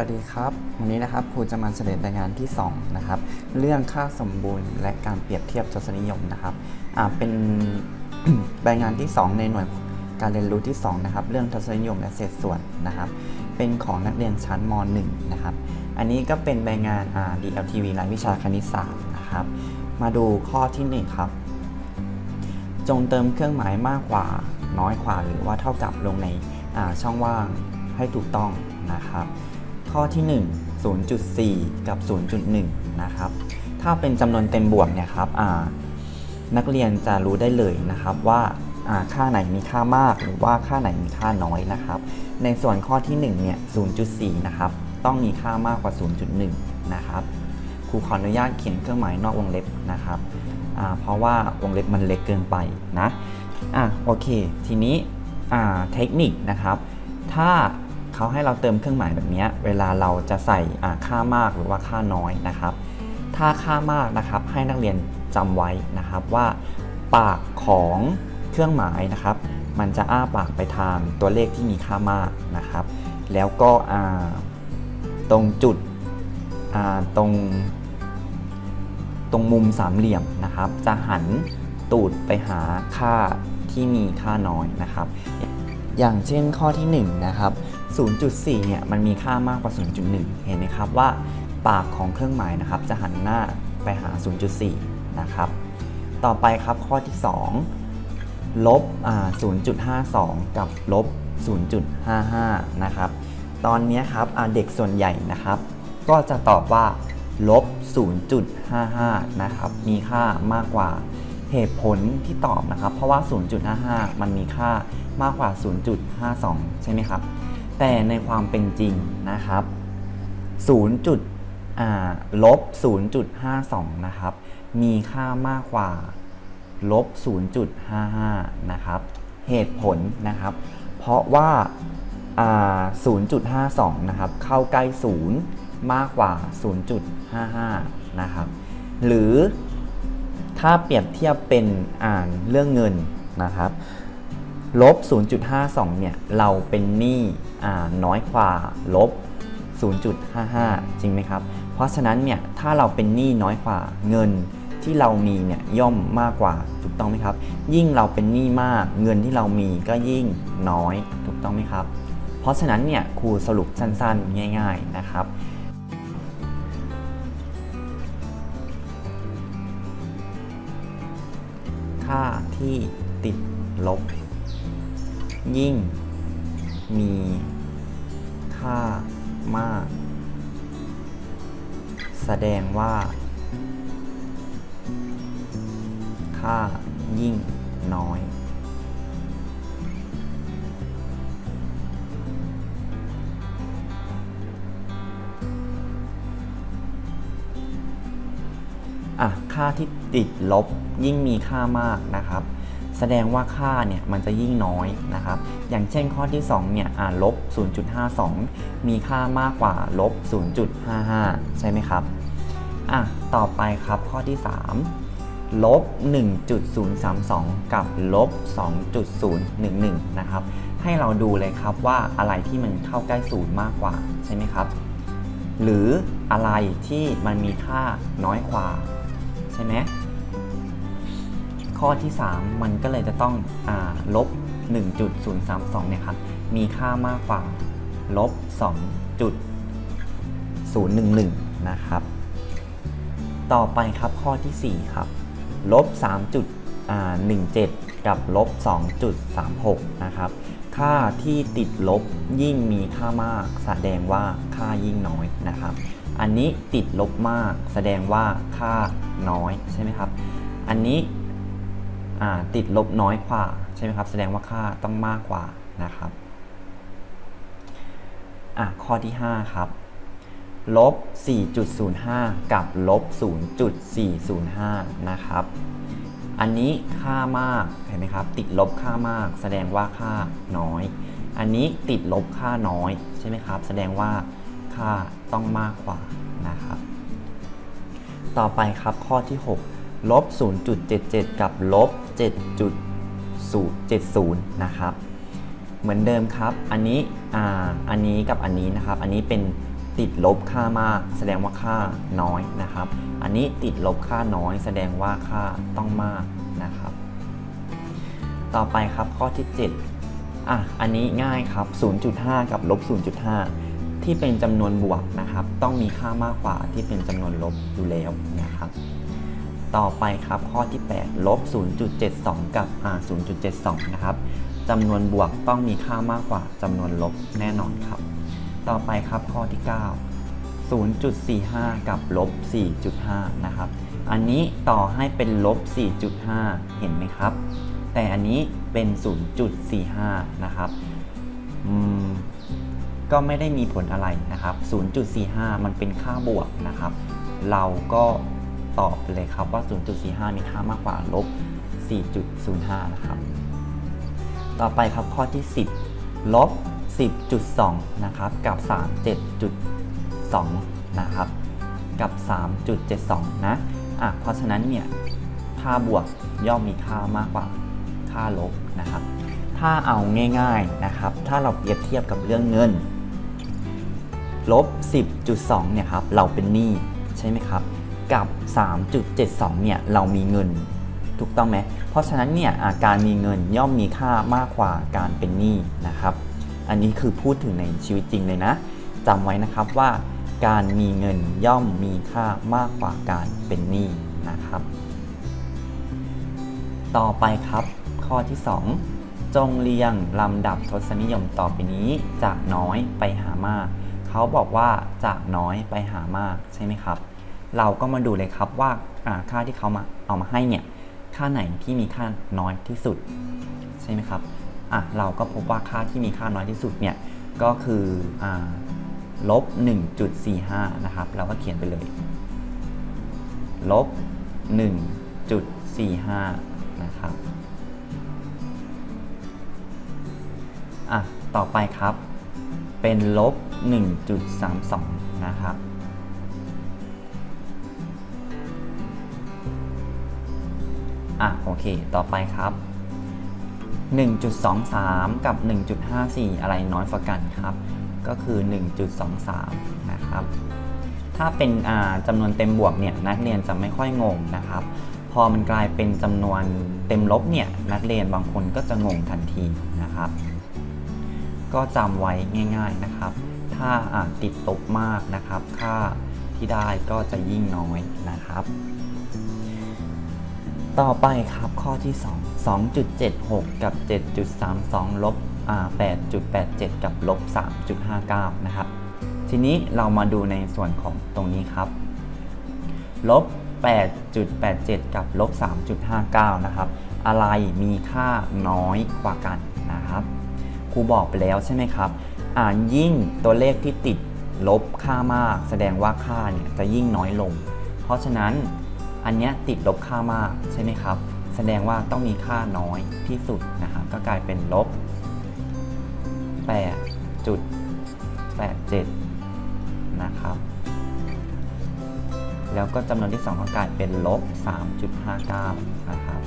วัสดีครับ วันนี้นะครับครูจะมาเสนอรายงานที่2นะครับเรื่องค่าสมบูรณ์และการเปรียบเทียบทศนิยมนะครับเป็นรายงานที่ 2 ในหน่วยการเรียนรู้ที่ 2 นะครับ เรื่องทศนิยมและเศษส่วนนะครับ เป็นของนักเรียนชั้นม .1 นะครับ อันนี้ก็เป็นรายงานอ่า DLTV รายวิชาคณิตศาสตร์นะครับ มาดูข้อทีหนึ่1 ครับ จงเติมเครื่องหมายมากกว่าน้อยกว่าหรือว่าเท่ากับลงในช่องว่างให้ถูกต้องนะครับ ข้อที่ 1 0.4 กับ 0.1 นะครับ ถ้าเป็นจำนวนเต็มบวกเนี่ยครับนักเรียนจะรู้ได้เลยนะครับว่าค่าไหนมีค่ามากหรือว่าค่าไหนมีค่าน้อยนะครับ ในส่วนข้อที่1เนี่ย0.4 นะครับ ต้องมีค่ามากกว่า 0.1 นะครับ ครูขออนุญาตเขียนเครื่องหมายนอกวงเล็บนะครับ เพราะว่าวงเล็บมันเล็กเกินไปนะ อะโอเค ทีนี้เทคนิคนะครับ ถ้า เขาให้เราเติมเครื่องหมายแบบนี้เวลาเราจะใส่ค่ามากหรือว่าค่าน้อยนะครับ ถ้าค่ามากนะครับให้นักเรียนจำไว้นะครับว่า ปากของเครื่องหมายนะครับ มันจะอ้าปากไปทางตัวเลขที่มีค่ามากนะครับ แล้วก็ตรงจุดตรงตรงมุมสามเหลี่ยมนะครับ จะหันตูดไปหาค่าที่มีค่าน้อยนะครับ อย่างเช่นข้อที่1นะครับ 0.4 เนี่ยมันมีค่ามากกว่า 0.1 เห็นไหมครับว่าปากของเครื่องหมายนะครับจะหันหน้าไปหา 0.4 นะครับ ต่อไปครับข้อที่ 2 ลบ 0.52 กับลบ 0.55 นะครับ ตอนนี้ครับเด็กส่วนใหญ่นะครับ ก็จะตอบว่าลบ 0.55 นะครับ มีค่ามากกว่าเหตุผลที่ตอบนะครับ เพราะว่า 0.55 มันมีค่ามากกว่า 0.52 ใช่ไหมครับ แต่ในความเป็นจริงนะครับ 0. จุดลบ 0.52 นะครับ มีค่ามากกว่าลบ 0.55 นะครับ เหตุผลนะครับ เพราะว่าา0.52 นะครับ เข้าใกล้ 0 มากกว่า 0.55 นะครับ หรือถ้าเปรียบเทียบเป็นอ่านเรื่องเงินนะครับ ลบ 0.52 เนี่ย เราเป็นหนี้ น้อยกว่าลบ 0.55 จริงไหมครับ เพราะฉะนั้นเนี่ยถ้าเราเป็นหนี้น้อยกว่าเงินที่เรามีเนี่ยย่อมมากกว่าถูกต้องไหมครับ ยิ่งเราเป็นหนี้มากเงินที่เรามีก็ยิ่งน้อยถูกต้องไหมครับ เพราะฉะนั้นเนี่ยครูสรุปสั้นๆ ง่าย ๆนะครับค่าที่ติดลบ ยิ่งมี ค่ามาก แสดงว่า ค่ายิ่งน้อย อะ ค่าที่ติดลบยิ่งมีค่ามากนะครับ แสดงว่าค่าเนี่ยมันจะยิ่งน้อยนะครับ อย่างเช่นข้อที่2เนี่ยลบ 0.52 มีค่ามากกว่าลบ 0.55 ใช่ไหมครับอะต่อไปครับข้อที่ 3 ลบ 1.032 กับลบ 2.011 นะครับ ให้เราดูเลยครับว่าอะไรที่มันเข้าใกล้ศูนย์มากกว่าใช่ไหมครับ หรืออะไรที่มันมีค่าน้อยกว่าใช่ไหม ข้อที่ 3 มันก็เลยจะต้องอลบ 1.032 เนี่ยครับ มีค่ามากกว่าลบ 2.011 นะครับ ต่อไปครับข้อที่ 4 ครับลบ 3.17 กับลบ 2.36 นะครับ ค่าที่ติดลบยิ่งมีค่ามาก แสดงว่าค่ายิ่งน้อยนะครับ อันนี้ติดลบมาก แสดงว่าค่าน้อยใช่ไหมครับ อันนี้ ติดลบน้อยกว่าใช่ไหมครับแสดงว่าค่าต้องมากกว่านะครับอะข้อที่ 5 ครับลบ 4.05 กับลบ 0.405 นะครับ อันนี้ค่ามากเห็นไหมครับ ติดลบค่ามาก แสดงว่าค่าน้อย อันนี้ติดลบค่าน้อยใช่ไหมครับ แสดงว่าค่าต้องมากกว่านะครับ ต่อไปครับข้อที่ 6 ลบ 0.77 กับลบ 7.070 นะครับ เหมือนเดิมครับ อันนี้อ่าอันนี้กับอันนี้นะครับ อันนี้เป็นติดลบค่ามากแสดงว่าค่าน้อยนะครับ อันนี้ติดลบค่าน้อย แสดงว่าค่าต้องมากนะครับ ต่อไปครับข้อที่ 7 อะ อันนี้ง่ายครับ 0.5 กับลบ 0.5 ที่เป็นจำนวนบวกนะครับ ต้องมีค่ามากกว่าที่เป็นจำนวนลบอยู่แล้วนะครับ ต่อไปครับ ข้อที่ 8 ลบ 0.72 กับอ่า0.72 นะครับจำนวนบวกต้องมีค่ามากกว่าจำนวนลบแน่นอนครับ ต่อไปครับข้อที่ 9 0.45 กับลบ 4.5 นะครับ อันนี้ต่อให้เป็นลบ 4.5 เห็นไหมครับ แต่อันนี้เป็น 0.45 นะครับก็ไม่ได้มีผลอะไรนะครับ 0.45 มันเป็นค่าบวกนะครับ เราก็ ตอบไปเลยครับว่า 0.45 มีค่ามากกว่าลบ 4.05 นะครับ ต่อไปครับข้อที่ 10 ลบ 10.2 นะครับ กับ 37.2 นะครับ กับ 3.72 นะ อะ เพราะฉะนั้นเนี่ย ค่าบวกย่อมมีค่ามากกว่าค่าลบนะครับ ถ้าเอาง่ายๆนะครับ ถ้าเราเปรียบเทียบกับเรื่องเงินลบ 10.2 เนี่ยครับ เราเป็นหนี้ใช่ไหมครับ กับ 3.72 เนี่ยเรามีเงินถูกต้องไหม เพราะฉะนั้นเนี่ยอะการมีเงินย่อมมีค่ามากกว่าการเป็นหนี้นะครับ อันนี้คือพูดถึงในชีวิตจริงเลยนะจำไว้นะครับว่าการมีเงินย่อมมีค่ามากกว่าการเป็นหนี้นะครับ ต่อไปครับ ข้อที่ 2 จงเรียงลำดับทศนิยมต่อไปนี้จากน้อยไปหามาก เขาบอกว่าจากน้อยไปหามากใช่ไหมครับ เราก็มาดูเลยครับว่าค่าที่เขามาเอามาให้เนี่ยค่าไหนที่มีค่าน้อยที่สุดใช่ไหมครับอะเราก็พบว่าค่าที่มีค่าน้อยที่สุดเนี่ยก็คืออ่าลบ 1.45 นะครับเราก็เขียนไปเลยลบ 1.45 นะครับอะต่อไปครับเป็นลบ 1.32 นะครับ อะโอเค ต่อไปครับ 1.23 กับ 1.54 อะไรน้อยกว่ากันครับ ก็คือ 1.23 นะครับ ถ้าเป็นจำนวนเต็มบวกเนี่ยนักเรียนจะไม่ค่อยงงนะครับ พอมันกลายเป็นจำนวนเต็มลบเนี่ยนักเรียนบางคนก็จะงงทันทีนะครับ ก็จำไว้ง่าย ๆนะครับ ถ้าาติดลบมากนะครับ ค่าที่ได้ก็จะยิ่งน้อยนะครับ ต่อไปครับข้อที่ 2 2.76 กับ 7.32 ลบอ่า8.87 กับลบ 3.59 นะครับ ทีนี้เรามาดูในส่วนของตรงนี้ครับลบ8.87 กับลบ 3.59 นะครับ อะไรมีค่าน้อยกว่ากันนะครับครูบอกไปแล้วใช่ไหมครับ อ่านยิ่งตัวเลขที่ติดลบค่ามาก แสดงว่าค่าเนี่ยจะยิ่งน้อยลง เพราะฉะนั้น อันนี้ติดลบค่ามากใช่ไหมครับ แสดงว่าต้องมีค่าน้อยที่สุดนะครับก็กลายเป็นลบ 8.87 นะครับ แล้วก็จำนวนที่ 2 ก็กลายเป็นลบ 3.59 นะครับ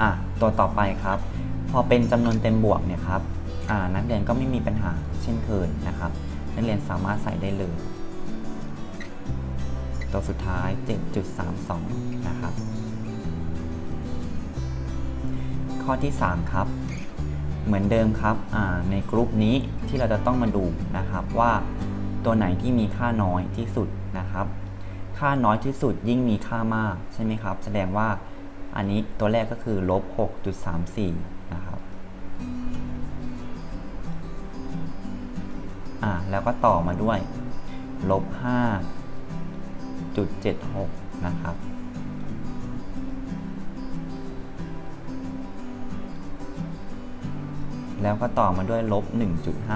อะตัวต่อไปครับ พอเป็นจำนวนเต็มบวกเนี่ยครับนักเรียนก็ไม่มีปัญหาเช่นเคยนะครับ นักเรียนสามารถใส่ได้เลย ตัวสุดท้าย 7.32 นะครับ ข้อที่ 3 ครับ เหมือนเดิมครับในกลุ่มนี้ที่เราจะต้องมาดูนะครับว่าตัวไหนที่มีค่าน้อยที่สุดนะครับ ค่าน้อยที่สุดยิ่งมีค่ามากใช่ไหมครับ แสดงว่าอันนี้ตัวแรกก็คือลบ6.34 อ่าแล้วก็ต่อมาด้วยลบ5.76นะครับ แล้วก็ต่อมาด้วยลบ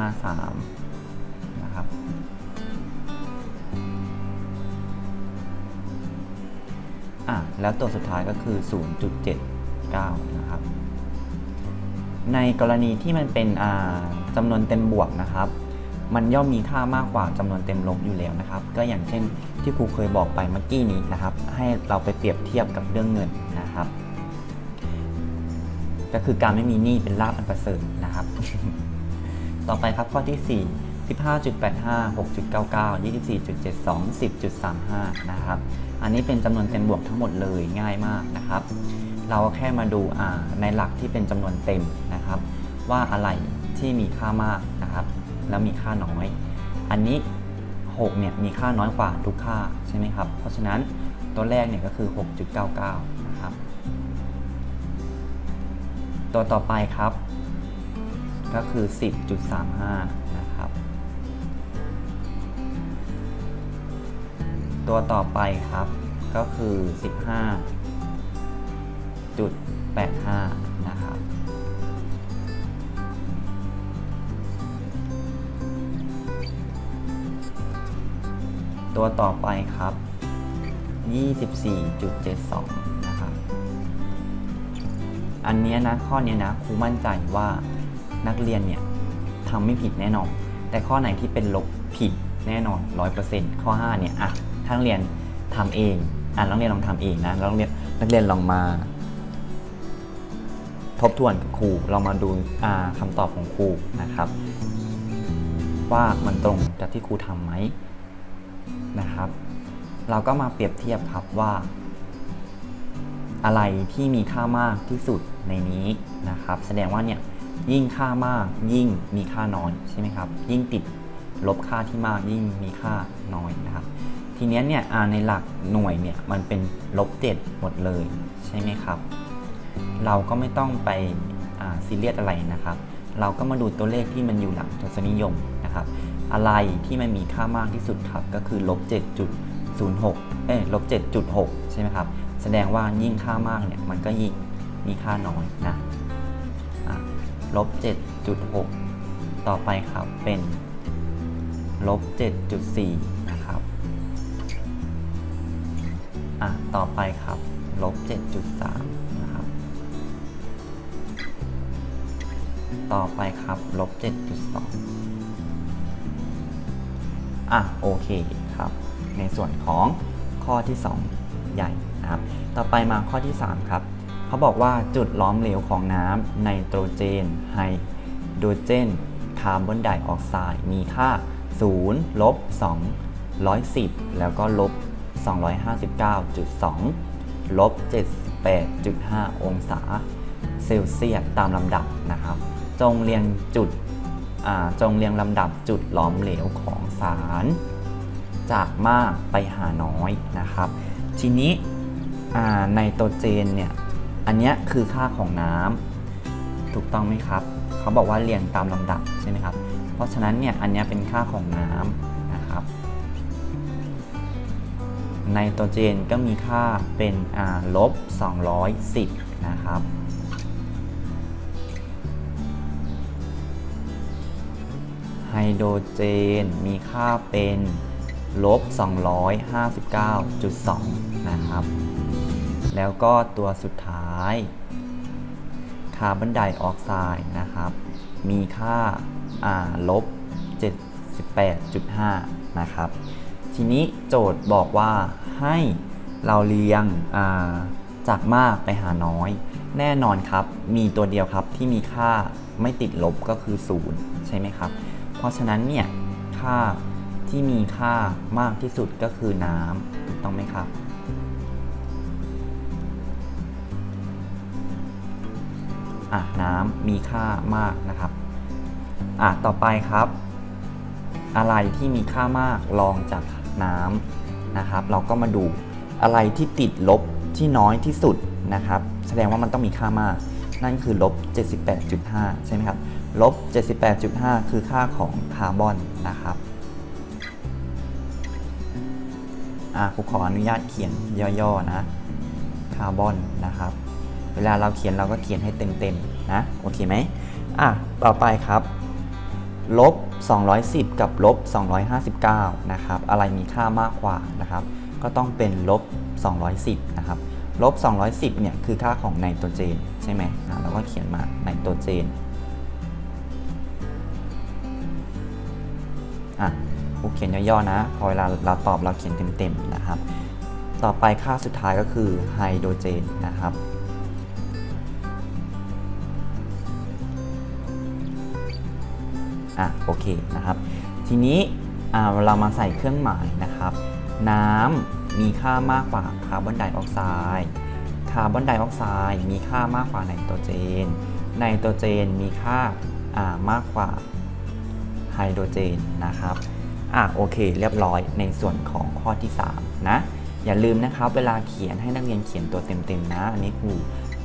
1.53 นะครับอะแล้วตัวสุดท้ายก็คือ 0.79 นะครับ ในกรณีที่มันเป็นจำนวนเต็มบวกนะครับ มันย่อมมีค่ามากกว่าจำนวนเต็มลบอยู่แล้วนะครับ ก็อย่างเช่นที่ครูเคยบอกไปเมื่อกี้นี้นะครับ ให้เราไปเปรียบเทียบกับเรื่องเงินนะครับ ก็คือการไม่มีหนี้เป็นลาภอันประเสริฐนะครับ ต่อไปครับข้อที่ 4 15.85 6.99 24.72 10.35 นะครับ อันนี้เป็นจำนวนเต็มบวกทั้งหมดเลยง่ายมากนะครับ เราก็แค่มาดูในหลักที่เป็นจำนวนเต็มนะครับ ว่าอะไรที่มีค่ามาก แล้วมีค่าน้อย อันนี้6เนี่ยมีค่าน้อยกว่าทุกค่าใช่ไหมครับ เพราะฉะนั้นตัวแรกเนี่ยก็คือ 6.99 นะครับ ตัวต่อไปครับ ก็คือ 10.35 นะครับ ตัวต่อไปครับก็คือ 15.85 นะครับ ตัวต่อไปครับ 24.72 นะครับ อันนี้นะข้อนี้นะครูมั่นใจว่านักเรียนเนี่ยทำไม่ผิดแน่นอน แต่ข้อไหนที่เป็นลบผิดแน่นอน 100%ข้อ 5 เนี่ยอะถ้านเรียนทำเองอะนักเรียนลองทำเองนะนักเรียนนักเรียนลองมา ทบทวนกับครูลองมาดูาคำตอบของครูนะครับ ว่ามันตรงจากที่ครูทำไหม นะครับ เราก็มาเปรียบเทียบครับว่า อะไรที่มีค่ามากที่สุดในนี้นะครับ แสดงว่าเนี่ยยิ่งค่ามากยิ่งมีค่าน้อยใช่ไหมครับ ยิ่งติดลบค่าที่มากยิ่งมีค่าน้อยนะครับ ทีนี้เนี่ยในหลักหน่วยเนี่ยมันเป็นลบเจ็ดหมดเลยใช่ไหมครับ เราก็ไม่ต้องไปซีเรียสอะไรนะครับ เราก็มาดูตัวเลขที่มันอยู่หลังทศนิยมนะครับ อะไรที่มันมีค่ามากที่สุดครับ ก็คือลบ7.06 เอ้ยลบ7.6 ใช่ไหมครับ แสดงว่ายิ่งค่ามากเนี่ยมันก็ยิ่งมีค่าน้อยนะอะลบ7.6 ต่อไปครับเป็นลบ7.4 นะครับ อะ ต่อไปครับลบ7.3 นะครับ ต่อไปครับลบ7.2 อะโอเคครับ ในส่วนของข้อที่ 2 ใหญ่นะครับ ต่อไปมาข้อที่ 3 ครับ เขาบอกว่าจุดล้อมเหลวของน้ำไนโตรเจนไฮโดรเจนคาร์บอนไดออกไซด์มีค่า0ลบ210 แล้วก็ลบ 259.2 ลบ 78.5 องศาเซลเซียสตามลำดับนะครับ จงเรียงจุด จงเรียงลำดับจุดหลอมเหลวของสาร จากมากไปหาน้อยนะครับ ทีนี้ไนโตรเจนเนี่ยอันนี้คือค่าของน้ำถูกต้องไหมครับเขาบอกว่าเรียงตามลำดับใช่ไหมครับ เพราะฉะนั้นเนี่ยอันนี้เป็นค่าของน้ำนะครับไนโตรเจนก็มีค่าเป็นอ่าลบ210 นะครับ ไฮโดรเจน มีค่าเป็นลบ 259.2 นะครับ แล้วก็ตัวสุดท้าย คาร์บอนไดออกไซด์นะครับ มีค่าอ่าลบ 78.5 นะครับ ทีนี้โจทย์บอกว่าให้เราเรียงอ่าจากมากไปหาน้อย แน่นอนครับ มีตัวเดียวครับที่มีค่าไม่ติดลบก็คือ 0 ใช่ไหมครับ เพราะฉะนั้นเนี่ยค่าที่มีค่ามากที่สุดก็คือน้ำถูกต้องไหมครับ อะน้ำมีค่ามากนะครับ อะต่อไปครับ อะไรที่มีค่ามากรองจากน้ำนะครับ เราก็มาดูอะไรที่ติดลบที่น้อยที่สุดนะครับ แสดงว่ามันต้องมีค่ามาก นั่นคือลบ 78.5 ใช่ไหมครับ ลบ 78.5 คือค่าของคาร์บอนนะครับอะครูขออนุญาตเขียนย่อๆนะคาร์บอนนะครับ เวลาเราเขียนเราก็เขียนให้เต็มๆนะโอเคไหมอะต่อไปครับลบ 210 กับลบ 259 นะครับ อะไรมีค่ามากกว่านะครับ ก็ต้องเป็นลบ 210 นะครับ ลบ 210 เนี่ยคือค่าของไนโตรเจนใช่ไหมอะเราก็เขียนมาไนโตรเจน อะผู้เขียนย่อๆนะ พอเวลาเราตอบเราเขียนเต็มๆนะครับ ต่อไปค่าสุดท้ายก็คือไฮโดรเจนนะครับอะโอเคนะครับ ทีนี้เรามาใส่เครื่องหมายนะครับ น้ำมีค่ามากกว่าคาร์บอนไดออกไซด์คาร์บอนไดออกไซด์มีค่ามากกว่าไนโตรเจนไนโตรเจนมีค่ามากกว่า ไฮโดรเจนนะครับอะโอเค เรียบร้อยในส่วนของข้อที่ 3 นะ อย่าลืมนะครับ เวลาเขียนให้นักเรียนเขียนตัวเต็มๆนะ อันนี้ครู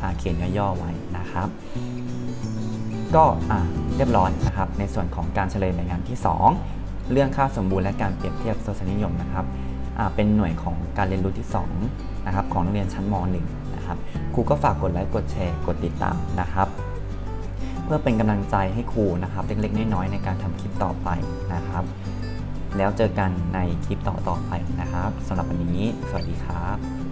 อ่าเขียนย่อๆไว้นะครับ ก็อะเรียบร้อยนะครับ ในส่วนของการเฉลยในงานที่ 2 เรื่องค่าสมบูรณ์และการเปรียบเทียบทศนิยมนะครับอ่าเป็นหน่วยของการเรียนรู้ที่2นะครับของนักเรียนชั้นม .1 นะครับครูก็ฝากกดไลค์กดแชร์กดติดตามนะครับ เพื่อเป็นกำลังใจให้ครูนะครับเล็กๆน้อยๆในการทำคลิปต่อไปนะครับ แล้วเจอกันในคลิปต่อๆไปนะครับสำหรับวันนี้ สวัสดีครับ